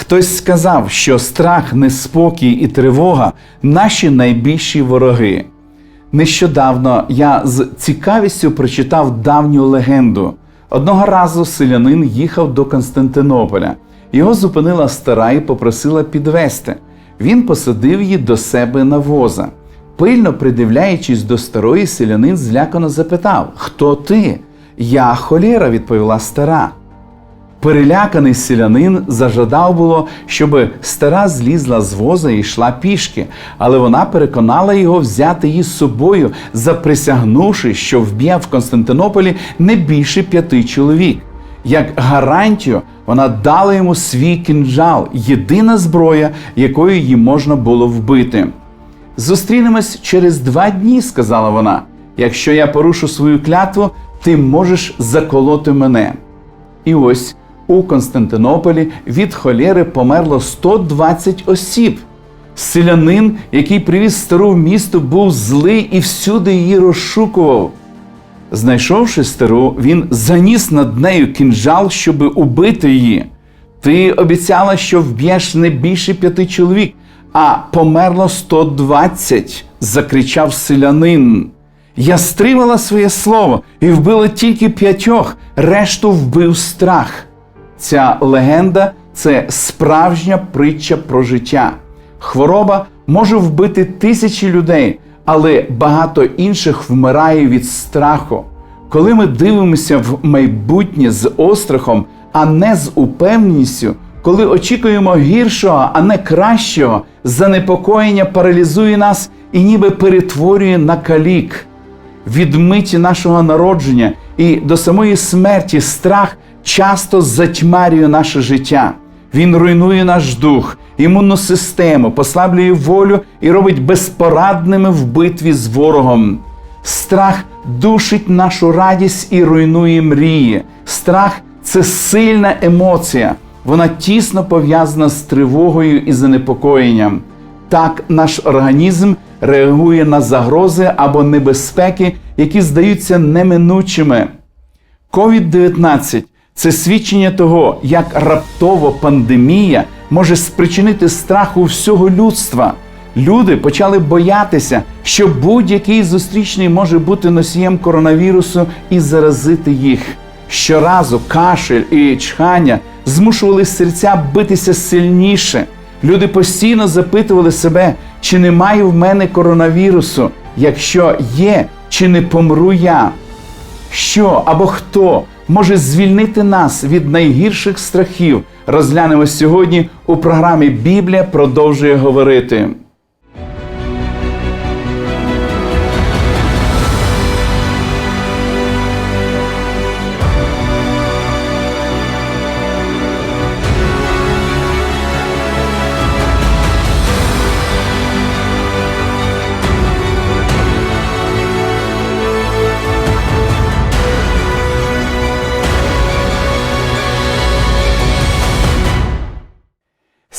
Хтось сказав, що страх, неспокій і тривога наші найбільші вороги. Нещодавно я з цікавістю прочитав давню легенду. Одного разу селянин їхав до Константинополя. Його зупинила стара і попросила підвести. Він посадив її до себе на воза. Пильно придивляючись до старої, селянин злякано запитав: Хто ти? Я холєра, відповіла стара. Переляканий селянин зажадав було, щоб стара злізла з воза і йшла пішки, але вона переконала його взяти її з собою, заприсягнувши, що вб'є в Константинополі не більше п'яти чоловік. Як гарантію, вона дала йому свій кінжал, єдина зброя, якою її можна було вбити. Зустрінемось через два дні, сказала вона. Якщо я порушу свою клятву, ти можеш заколоти мене. І ось у Константинополі від холєри померло 120 осіб. Селянин, який привіз стару в місто, був злий і всюди її розшукував. Знайшовши стару, він заніс над нею кінжал, щоби убити її. Ти обіцяла, що вб'єш не більше п'яти чоловік, а померло 120, закричав селянин. Я стримала своє слово і вбила тільки п'ятьох, решту вбив страх. Ця легенда це справжня притча про життя. Хвороба може вбити тисячі людей, але багато інших вмирає від страху. Коли ми дивимося в майбутнє з острахом, а не з упевненістю, коли очікуємо гіршого, а не кращого, занепокоєння паралізує нас і ніби перетворює на калік. Від миті нашого народження і до самої смерті страх часто затьмарює наше життя. Він руйнує наш дух, імунну систему, послаблює волю і робить безпорадними в битві з ворогом. Страх душить нашу радість і руйнує мрії. Страх це сильна емоція. Вона тісно пов'язана з тривогою і занепокоєнням. Так наш організм реагує на загрози або небезпеки, які здаються неминучими. COVID-19 це свідчення того, як раптово пандемія може спричинити страх у всього людства. Люди почали боятися, що будь-який зустрічний може бути носієм коронавірусу і заразити їх. Щоразу кашель і чхання змушували серця битися сильніше. Люди постійно запитували себе, чи немає в мене коронавірусу, якщо є, чи не помру я. Що або хто може звільнити нас від найгірших страхів? Розглянемо сьогодні у програмі Біблія продовжує говорити.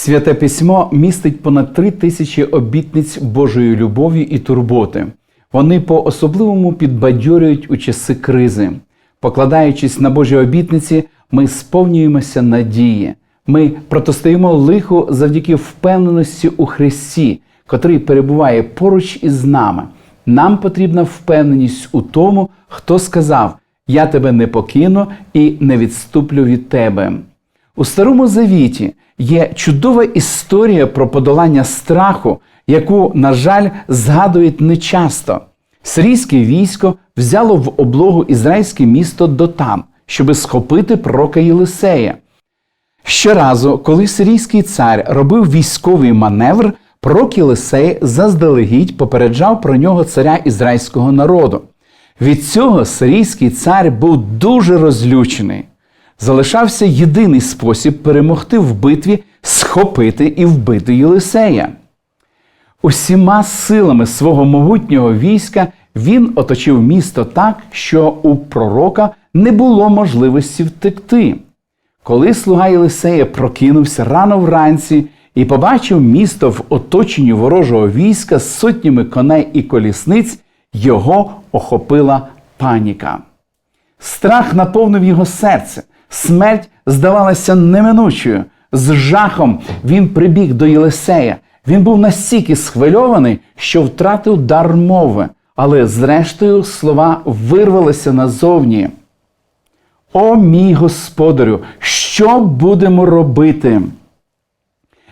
Святе письмо містить понад три тисячі обітниць Божої любові і турботи. Вони по особливому підбадьорюють у часи кризи. Покладаючись на Божі обітниці, ми сповнюємося надії. Ми протистоїмо лиху завдяки впевненості у Христі, котрий перебуває поруч із нами. Нам потрібна впевненість у тому, хто сказав: Я тебе не покину і не відступлю від тебе. У Старому Завіті є чудова історія про подолання страху, яку, на жаль, згадують нечасто. Сирійське військо взяло в облогу ізраїльське місто Дотам, щоби схопити пророка Єлисея. Щоразу, коли сирійський цар робив військовий маневр, пророк Єлисей заздалегідь попереджав про нього царя ізраїльського народу. Від цього сирійський цар був дуже розлючений. Залишався єдиний спосіб перемогти в битві схопити і вбити Єлисея. Усіма силами свого могутнього війська він оточив місто так, що у пророка не було можливості втекти. Коли слуга Єлисея прокинувся рано вранці і побачив місто в оточенні ворожого війська з сотнями коней і колісниць, його охопила паніка. Страх наповнив його серце, смерть здавалася неминучою, З жахом він прибіг до Єлисея. Він був настільки схвильований, що втратив дар мови, але зрештою слова вирвалися назовні. О мій господарю, що будемо робити?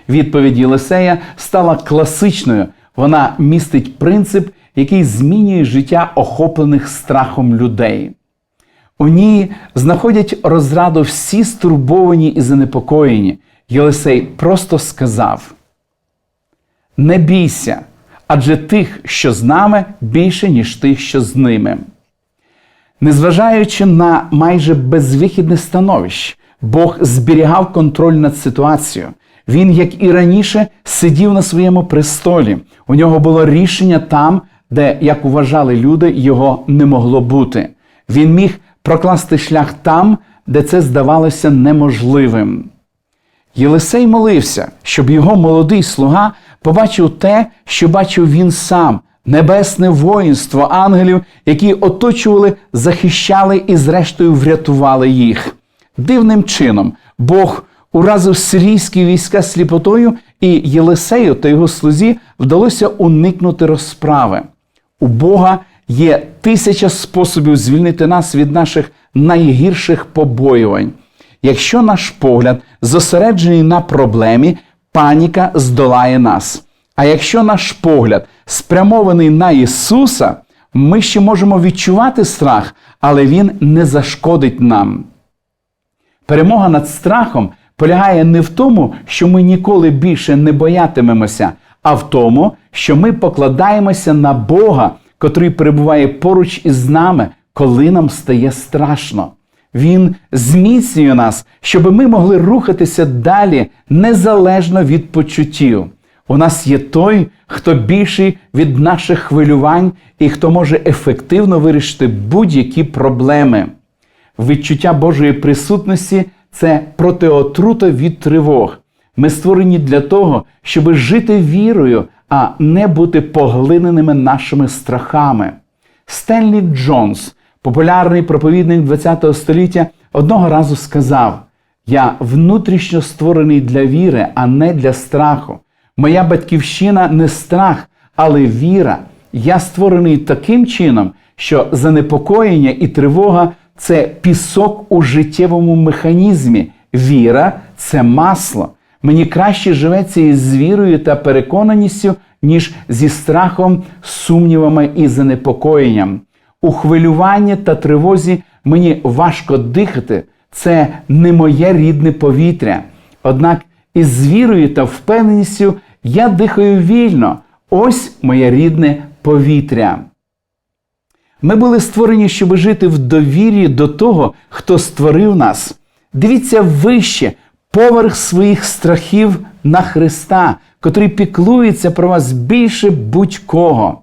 Відповідь Єлисея стала класичною. Вона містить принцип, який змінює життя охоплених страхом людей. У ній знаходять розраду всі стурбовані і занепокоєні. Єлисей просто сказав: Не бійся, адже тих, що з нами, більше, ніж тих, що з ними. Незважаючи на майже безвихідне становище, Бог зберігав контроль над ситуацією. Він, як і раніше, сидів на своєму престолі. У нього було рішення там, де, як вважали люди, його не могло бути. Він міг прокласти шлях там, де це здавалося неможливим. Єлисей молився, щоб його молодий слуга побачив те, що бачив він сам, небесне воїнство ангелів, які оточували, захищали і, зрештою, врятували їх. Дивним чином Бог уразив сирійські війська сліпотою, і Єлисею та його слузі вдалося уникнути розправи. У Бога є тисяча способів звільнити нас від наших найгірших побоювань. Якщо наш погляд зосереджений на проблемі, паніка здолає нас. А якщо наш погляд спрямований на Ісуса, ми ще можемо відчувати страх, але Він не зашкодить нам. Перемога над страхом полягає не в тому, що ми ніколи більше не боятимемося, а в тому, що ми покладаємося на Бога, котрий перебуває поруч із нами, коли нам стає страшно. Він зміцнює нас, щоб ми могли рухатися далі незалежно від почуттів. У нас є той, хто більший від наших хвилювань і хто може ефективно вирішити будь-які проблеми. Відчуття Божої присутності це протиотрута від тривог. Ми створені для того, щоб жити вірою, а не бути поглиненими нашими страхами. Стенлі Джонс, популярний проповідник ХХ століття, одного разу сказав: Я внутрішньо створений для віри, а не для страху. Моя батьківщина не страх, але віра. Я створений таким чином, що занепокоєння і тривога це пісок у життєвому механізмі. Віра це масло. Мені краще живеться із вірою та переконаністю, ніж зі страхом, сумнівами і занепокоєнням. У хвилюванні та тривозі мені важко дихати, це не моє рідне повітря. Однак із вірою та впевненістю я дихаю вільно. Ось моє рідне повітря. Ми були створені, щоб жити в довірі до того, хто створив нас. Дивіться вище, поверх своїх страхів на Христа, котрий піклується про вас більше будь-кого.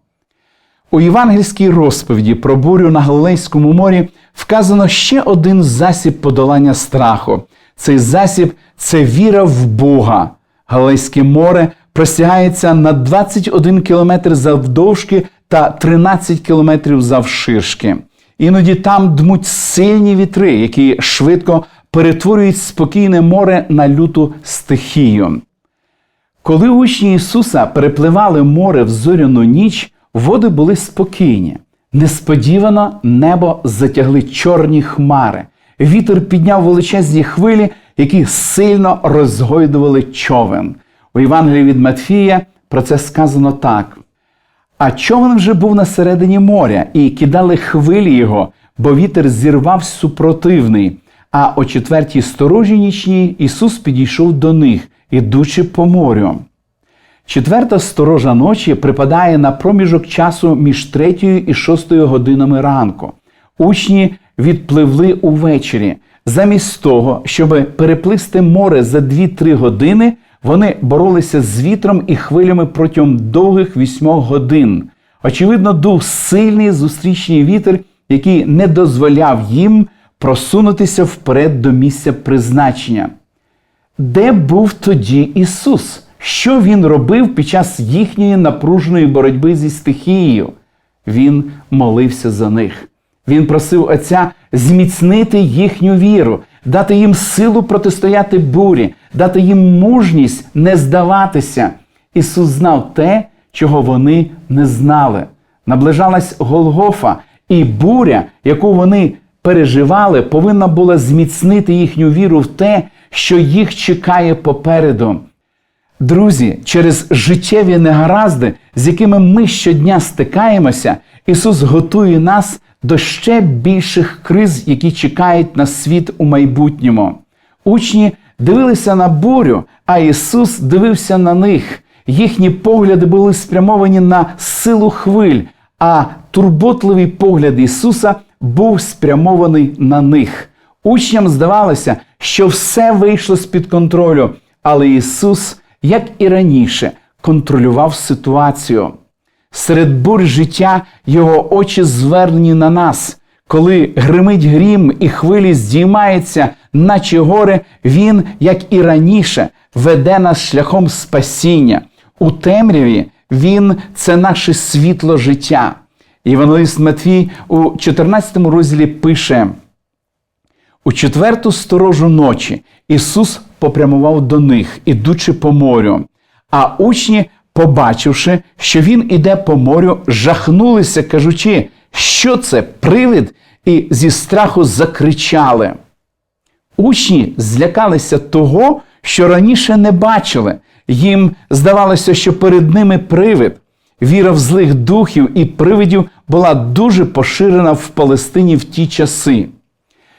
У євангельській розповіді про бурю на Галилейському морі вказано ще один засіб подолання страху. Цей засіб це віра в Бога. Галилейське море простягається на 21 кілометр завдовжки та 13 кілометрів завширшки. Іноді там дмуть сильні вітри, які швидко перетворюють спокійне море на люту стихію. Коли учні Ісуса перепливали море в зоряну ніч, води були спокійні. Несподівано небо затягли чорні хмари. Вітер підняв величезні хвилі, які сильно розгойдували човен. У Євангелії від Матфія про це сказано так. А човен вже був на середині моря, і кидали хвилі його, бо вітер зірвав супротивний. А о четвертій сторожі нічній Ісус підійшов до них, ідучи по морю. Четверта сторожа ночі припадає на проміжок часу між третьою і шостою годинами ранку. Учні відпливли увечері. Замість того, щоб переплисти море за 2-3 години, вони боролися з вітром і хвилями протягом довгих вісьмох годин. Очевидно, дув сильний зустрічний вітер, який не дозволяв їм просунутися вперед до місця призначення. Де був тоді Ісус? Що Він робив під час їхньої напруженої боротьби зі стихією? Він молився за них. Він просив Отця зміцнити їхню віру. дати їм силу протистояти бурі, дати їм мужність не здаватися. Ісус знав те, чого вони не знали. Наближалась Голгофа, і буря, яку вони переживали, повинна була зміцнити їхню віру в те, що їх чекає попереду. Друзі, через життєві негаразди, з якими ми щодня стикаємося, Ісус готує нас до ще більших криз, які чекають на світ у майбутньому. Учні дивилися на бурю, а Ісус дивився на них. Їхні погляди були спрямовані на силу хвиль, а турботливий погляд Ісуса був спрямований на них. Учням здавалося, що все вийшло з-під контролю, але Ісус, як і раніше, контролював ситуацію. Серед бур життя його очі звернені на нас. Коли гримить грім і хвилі здіймаються, наче гори, він, як і раніше, веде нас шляхом спасіння. У темряві він це наше світло життя. Євангелист Матвій у 14 розділі пише: у четверту сторожу ночі Ісус попрямував до них, ідучи по морю. А учні, побачивши, що він іде по морю, жахнулися, кажучи, що це привид, і зі страху закричали. Учні злякалися того, що раніше не бачили. Їм здавалося, що перед ними привид. Віра в злих духів і привидів була дуже поширена в Палестині в ті часи.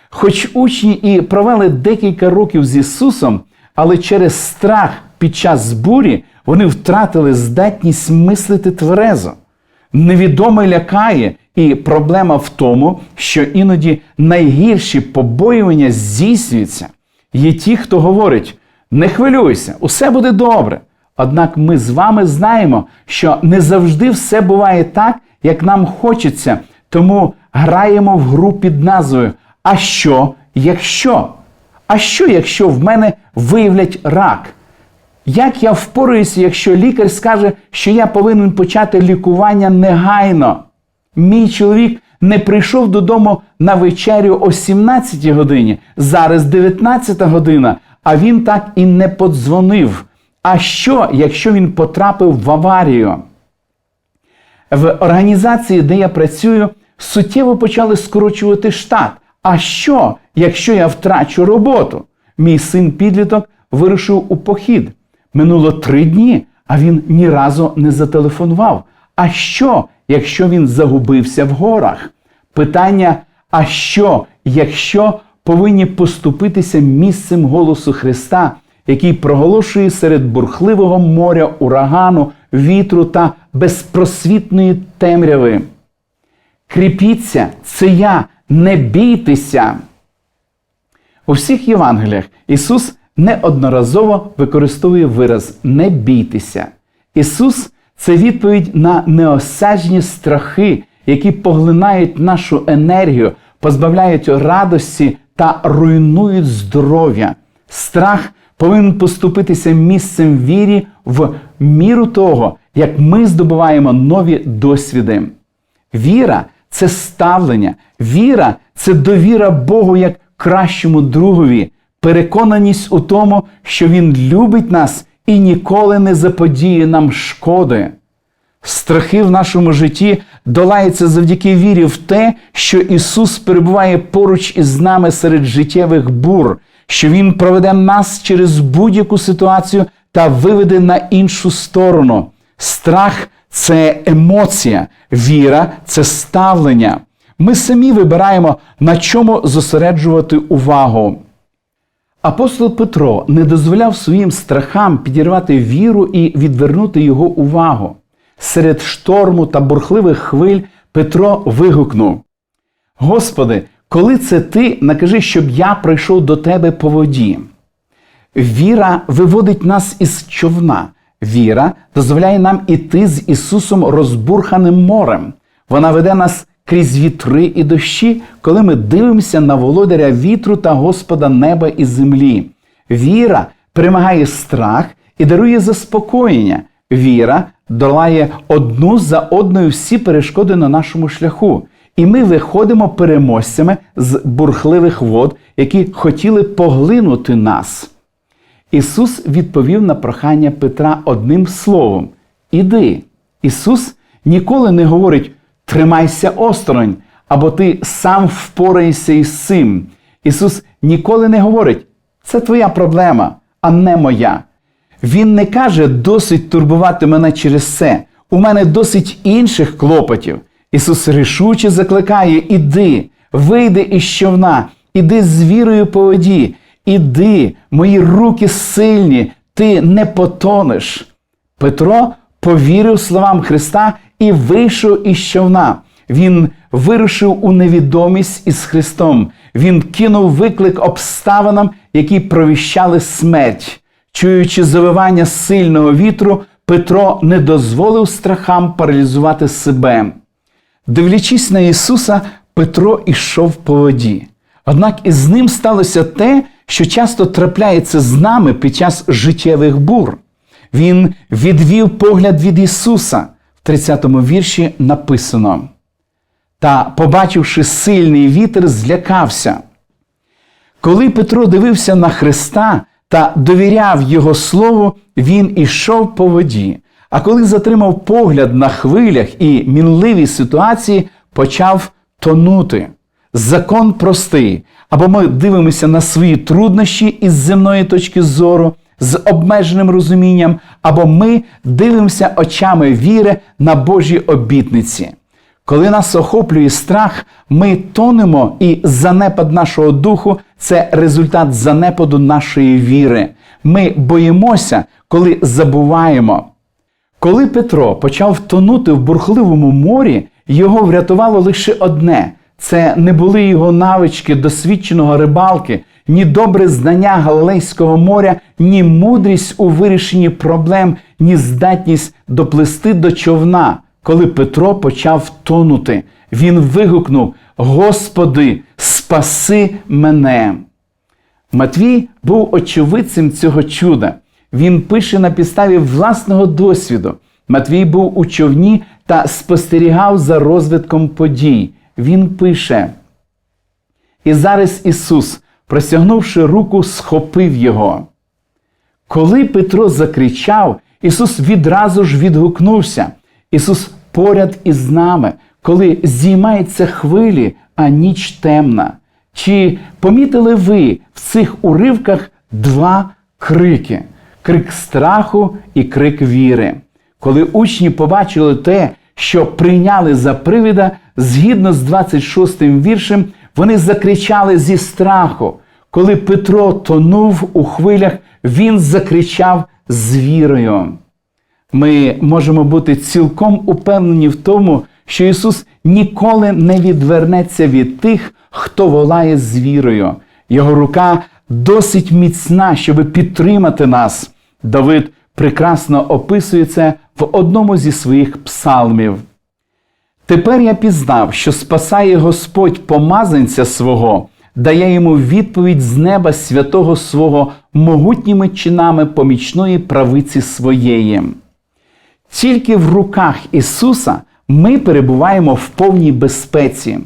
Хоч учні і провели декілька років з Ісусом, але через страх під час бурі вони втратили здатність мислити тверезо. Невідоме лякає, і проблема в тому, що іноді найгірші побоювання здійснюються. Є ті, хто говорить: не хвилюйся, усе буде добре. Однак ми з вами знаємо, що не завжди все буває так, як нам хочеться, тому граємо в гру під назвою А що, якщо? А що, якщо в мене виявлять рак? Як я впораюся, якщо лікар скаже, що я повинен почати лікування негайно? Мій чоловік не прийшов додому на вечерю о 17 годині, зараз 19 година, а він так і не подзвонив. А що, якщо він потрапив в аварію? В організації, де я працюю, суттєво почали скорочувати штат. А що, якщо я втрачу роботу? Мій син підліток вирушив у похід. Минуло три дні, а він ні разу не зателефонував. А що, якщо він загубився в горах? Питання: а що, якщо повинні поступитися місцем голосу Христа, який проголошує серед бурхливого моря, урагану, вітру та безпросвітної темряви? Кріпіться, це я, не бійтеся. У всіх Євангеліях Ісус неодноразово використовує вираз не бійтеся. Ісус це відповідь на неосяжні страхи, які поглинають нашу енергію, позбавляють радості та руйнують здоров'я. Страх повинен поступитися місцем вірі в міру того, як ми здобуваємо нові досвіди. Віра це ставлення, віра це довіра Богу як кращому другові, переконаність у тому, що Він любить нас і ніколи не заподіє нам шкоди. Страхи в нашому житті долаються завдяки вірі в те, що Ісус перебуває поруч із нами серед життєвих бур, що Він проведе нас через будь-яку ситуацію та виведе на іншу сторону. Страх це емоція, віра це ставлення. Ми самі вибираємо, на чому зосереджувати увагу. Апостол Петро не дозволяв своїм страхам підірвати віру і відвернути його увагу. Серед шторму та бурхливих хвиль Петро вигукнув: Господи, коли це ти, накажи, щоб я прийшов до тебе по воді. Віра виводить нас із човна. Віра дозволяє нам іти з Ісусом розбурханим морем. Вона веде нас крізь вітри і дощі, коли ми дивимося на володаря вітру та Господа неба і землі. Віра перемагає страх і дарує заспокоєння. Віра долає одну за одною всі перешкоди на нашому шляху. І ми виходимо переможцями з бурхливих вод, які хотіли поглинути нас. Ісус відповів на прохання Петра одним словом: Іди. Ісус ніколи не говорить тримайся осторонь, або ти сам впораєшся із цим. Ісус ніколи не говорить, це твоя проблема, а не моя. Він не каже досить турбувати мене через це. У мене досить інших клопотів. Ісус рішуче закликає: Іди, вийди із човна, іди з вірою по воді, іди, мої руки сильні, ти не потонеш. Петро повірив словам Христа і вийшов із човна. Він вирушив у невідомість із Христом. Він кинув виклик обставинам, які провіщали смерть. Чуючи завивання сильного вітру, Петро не дозволив страхам паралізувати себе. Дивлячись на Ісуса, Петро ішов по воді. Однак із ним сталося те, що часто трапляється з нами під час життєвих бур. Він відвів погляд від Ісуса. В 30-му вірші написано: Та, побачивши сильний вітер, злякався. Коли Петро дивився на Христа та довіряв Його Слову, він ішов по воді. А коли затримав погляд на хвилях і мінливій ситуації, почав тонути. Закон простий. Або ми дивимося на свої труднощі із земної точки зору, з обмеженим розумінням, або ми дивимося очами віри на Божі обітниці. Коли нас охоплює страх, ми тонемо, і занепад нашого духу це результат занепаду нашої віри. Ми боїмося, коли забуваємо. Коли Петро почав тонути в бурхливому морі, його врятувало лише одне це не були його навички досвідченого рибалки, ні добре знання Галилейського моря, ні мудрість у вирішенні проблем, ні здатність доплисти до човна. Коли Петро почав тонути, він вигукнув: Господи, спаси мене! Матвій був очевидцем цього чуда. Він пише на підставі власного досвіду. Матвій був у човні та спостерігав за розвитком подій. Він пише: І зараз Ісус, простягнувши руку, схопив його. Коли Петро закричав, Ісус відразу ж відгукнувся. Ісус поряд із нами, коли здіймаються хвилі, а ніч темна. Чи помітили ви в цих уривках два крики: крик страху і крик віри? Коли учні побачили те, що прийняли за привіда, згідно з 26 віршем, вони закричали зі страху. Коли Петро тонув у хвилях, він закричав з вірою. Ми можемо бути цілком упевнені в тому, що Ісус ніколи не відвернеться від тих, хто волає з вірою. Його рука досить міцна, щоб підтримати нас. Давид прекрасно описує це в одному зі своїх псалмів. Тепер я пізнав, що спасає Господь помазанця свого, дає йому відповідь з неба святого свого могутніми чинами помічної правиці своєї. Тільки в руках Ісуса ми перебуваємо в повній безпеці.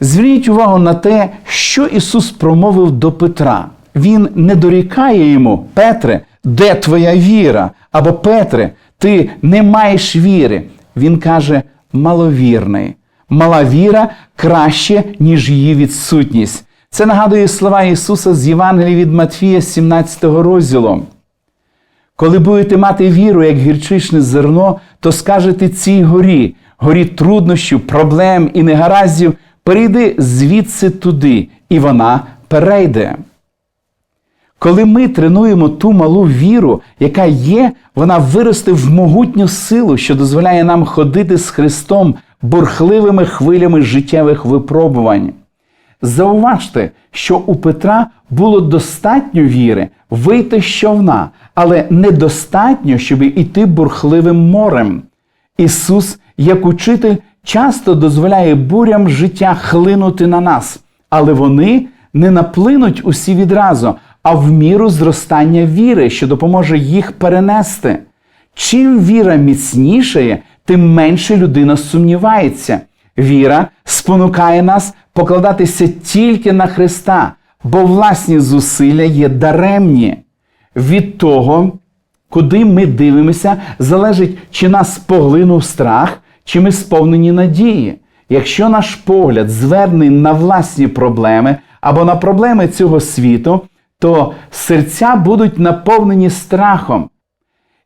Зверніть увагу на те, що Ісус промовив до Петра. Він не дорікає йому, Петре, де твоя віра? Або Петре, ти не маєш віри. Він каже, маловірний. Мала віра краще, ніж її відсутність. Це нагадує слова Ісуса з Євангелії від Матфія, 17 розділу. Коли будете мати віру, як гірчичне зерно, то скажете цій горі, горі труднощів, проблем і негараздів, перейди звідси туди, і вона перейде. Коли ми тренуємо ту малу віру, яка є, вона виросте в могутню силу, що дозволяє нам ходити з Христом бурхливими хвилями життєвих випробувань. Зауважте, що у Петра було достатньо віри вийти з човна, але недостатньо, щоб іти бурхливим морем. Ісус, як учитель, часто дозволяє бурям життя хлинути на нас, але вони не наплинуть усі відразу, а в міру зростання віри, що допоможе їх перенести. Чим віра міцнішає, тим менше людина сумнівається. Віра спонукає нас покладатися тільки на Христа, бо власні зусилля є даремні. Від того, куди ми дивимося, залежить, чи нас поглинув страх, чи ми сповнені надії. Якщо наш погляд звернений на власні проблеми або на проблеми цього світу, то серця будуть наповнені страхом.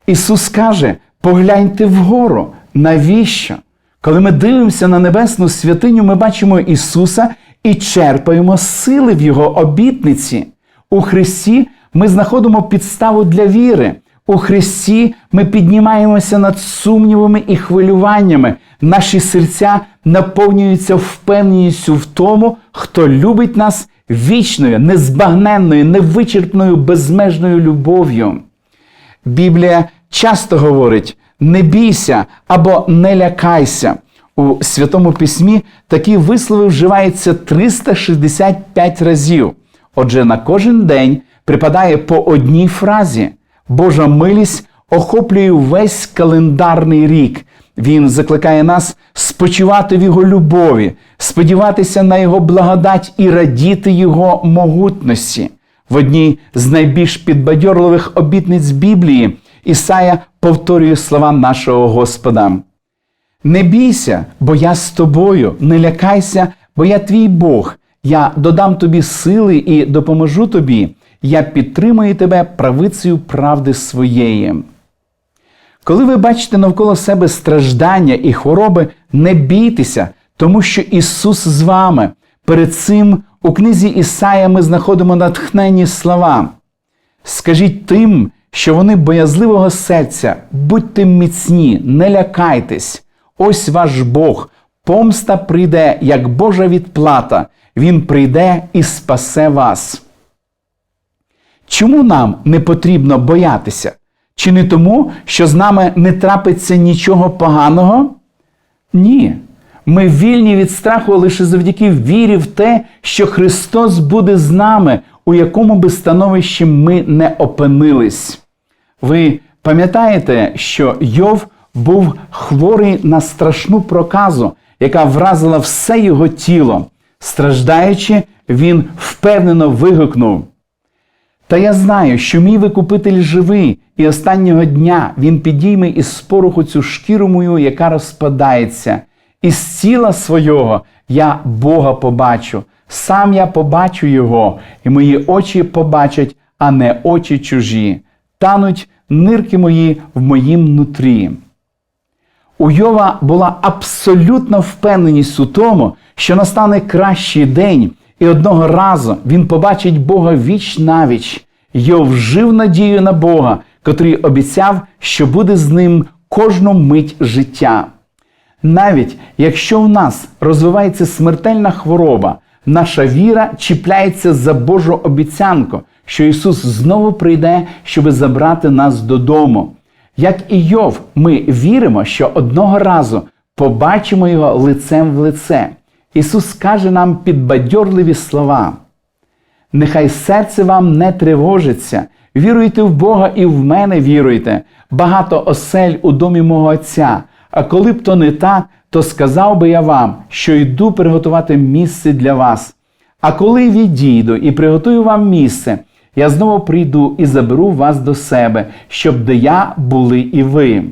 Ісус каже: погляньте вгору. Навіщо? Коли ми дивимося на небесну святиню, ми бачимо Ісуса і черпаємо сили в Його обітниці. У Христі ми знаходимо підставу для віри. У Христі ми піднімаємося над сумнівами і хвилюваннями. Наші серця наповнюються впевненістю в тому, хто любить нас вічною, незбагненною, невичерпною, безмежною любов'ю. Біблія часто говорить: не бійся або не лякайся. У Святому Письмі такі вислови вживаються 365 разів. Отже, на кожен день припадає по одній фразі. Божа милість охоплює весь календарний рік. Він закликає нас спочивати в Його любові, сподіватися на Його благодать і радіти Його могутності. В одній з найбільш підбадьорливих обітниць Біблії Ісая повторює слова нашого Господа. Не бійся, бо я з тобою, не лякайся, бо я твій Бог. Я додам тобі сили і допоможу тобі. Я підтримую тебе правицею правди своєї. Коли ви бачите навколо себе страждання і хвороби, не бійтеся, тому що Ісус з вами. Перед цим у книзі Ісая ми знаходимо натхненні слова. Скажіть тим, що вони боязливого серця, будьте міцні, не лякайтесь. Ось ваш Бог, помста прийде, як Божа відплата, Він прийде і спасе вас. Чому нам не потрібно боятися? Чи не тому, що з нами не трапиться нічого поганого? Ні. Ми вільні від страху лише завдяки вірі в те, що Христос буде з нами, у якому би становищі ми не опинились. Ви пам'ятаєте, що Йов був хворий на страшну проказу, яка вразила все його тіло. Страждаючи, він впевнено вигукнув. Та я знаю, що мій викупитель живий, і останнього дня він підійме із споруху цю шкіру мою, яка розпадається. Із тіла свого я Бога побачу, сам я побачу Його, і мої очі побачать, а не очі чужі. Тануть нирки мої в моїм нутрі. У Йова була абсолютна впевненість у тому, що настане кращий день, і одного разу він побачить Бога віч навіч. Йов жив надію на Бога, котрий обіцяв, що буде з ним кожну мить життя. Навіть якщо в нас розвивається смертельна хвороба, наша віра чіпляється за Божу обіцянку, що Ісус знову прийде, щоб забрати нас додому. Як і Йов, ми віримо, що одного разу побачимо Його лицем в лице. Ісус каже нам підбадьорливі слова. Нехай серце вам не тривожиться, віруйте в Бога і в мене віруйте. Багато осель у домі мого Отця. А коли б то не так, то сказав би я вам, що йду приготувати місце для вас. А коли відійду і приготую вам місце, я знову прийду і заберу вас до себе, щоб де я були і ви.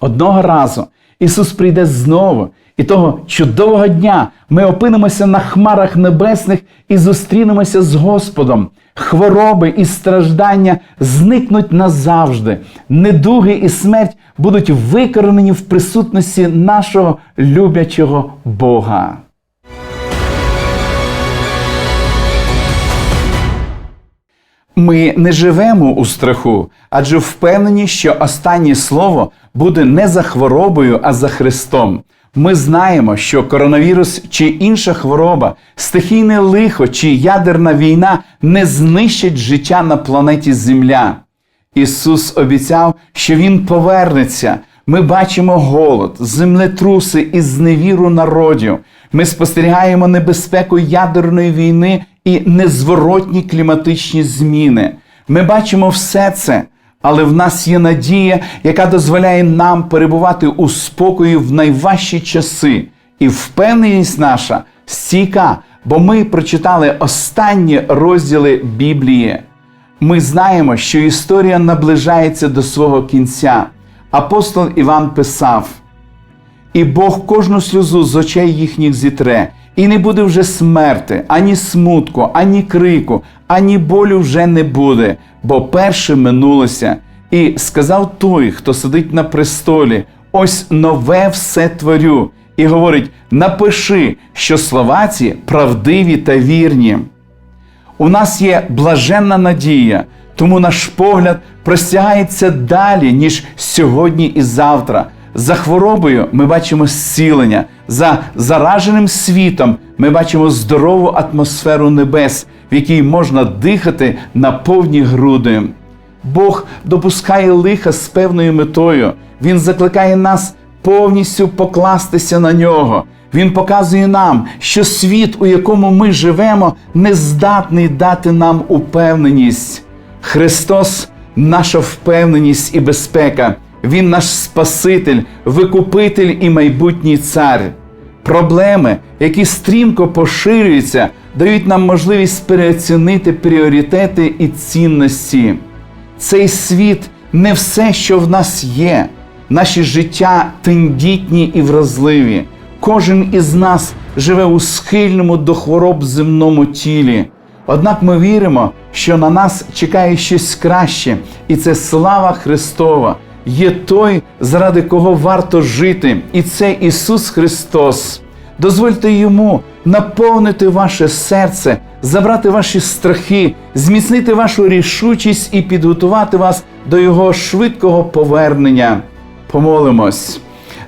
Одного разу Ісус прийде знову, і того чудового дня ми опинимося на хмарах небесних і зустрінемося з Господом. Хвороби і страждання зникнуть назавжди. Недуги і смерть будуть викоренені в присутності нашого люблячого Бога. Ми не живемо у страху, адже впевнені, що останнє слово буде не за хворобою, а за Христом. Ми знаємо, що коронавірус чи інша хвороба, стихійне лихо чи ядерна війна не знищать життя на планеті Земля. Ісус обіцяв, що Він повернеться. Ми бачимо голод, землетруси і зневіру народів. Ми спостерігаємо небезпеку ядерної війни і незворотні кліматичні зміни. Ми бачимо все це, але в нас є надія, яка дозволяє нам перебувати у спокої в найважчі часи. І впевненість наша стійка, бо ми прочитали останні розділи Біблії. Ми знаємо, що історія наближається до свого кінця. Апостол Іван писав: І Бог кожну сльозу з очей їхніх зітре, і не буде вже смерти, ані смутку, ані крику, ані болю вже не буде, бо перше минулося. І сказав той, хто сидить на престолі: ось нове все творю. І говорить: напиши, що слова ці правдиві та вірні. У нас є блаженна надія, тому наш погляд простягається далі, ніж сьогодні і завтра. За хворобою ми бачимо зцілення, за зараженим світом ми бачимо здорову атмосферу небес, в якій можна дихати на повні груди. Бог допускає лиха з певною метою. Він закликає нас повністю покластися на нього. Він показує нам, що світ, у якому ми живемо, не здатний дати нам упевненість. Христос наша впевненість і безпека. Він наш Спаситель, викупитель і майбутній цар. Проблеми, які стрімко поширюються, дають нам можливість переоцінити пріоритети і цінності. Цей світ не все, що в нас є. Наші життя тендітні і вразливі. Кожен із нас живе у схильному до хвороб земному тілі. Однак ми віримо, що на нас чекає щось краще, і це слава Христова. Є той, заради кого варто жити, і це Ісус Христос. Дозвольте йому наповнити ваше серце, забрати ваші страхи, зміцнити вашу рішучість і підготувати вас до Його швидкого повернення. Помолимось,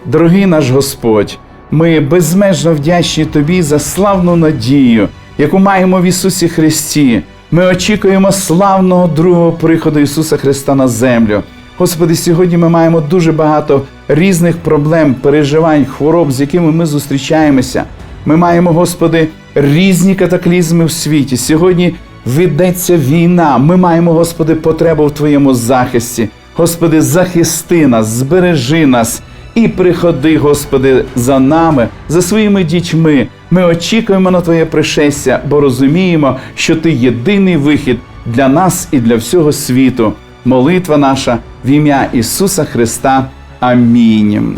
дорогий наш Господь, ми безмежно вдячні Тобі за славну надію, яку маємо в Ісусі Христі. Ми очікуємо славного другого приходу Ісуса Христа на землю. Господи, сьогодні ми маємо дуже багато різних проблем, переживань, хвороб, з якими ми зустрічаємося. Ми маємо, Господи, різні катаклізми в світі. Сьогодні ведеться війна. Ми маємо, Господи, потребу в Твоєму захисті. Господи, захисти нас, збережи нас і приходи, Господи, за нами, за своїми дітьми. Ми очікуємо на Твоє пришестя, бо розуміємо, що Ти єдиний вихід для нас і для всього світу. Молитва наша в ім'я Ісуса Христа. Амінь.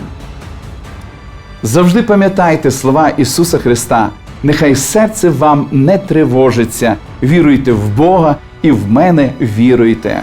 Завжди пам'ятайте слова Ісуса Христа. Нехай серце вам не тривожиться. Віруйте в Бога і в мене віруйте.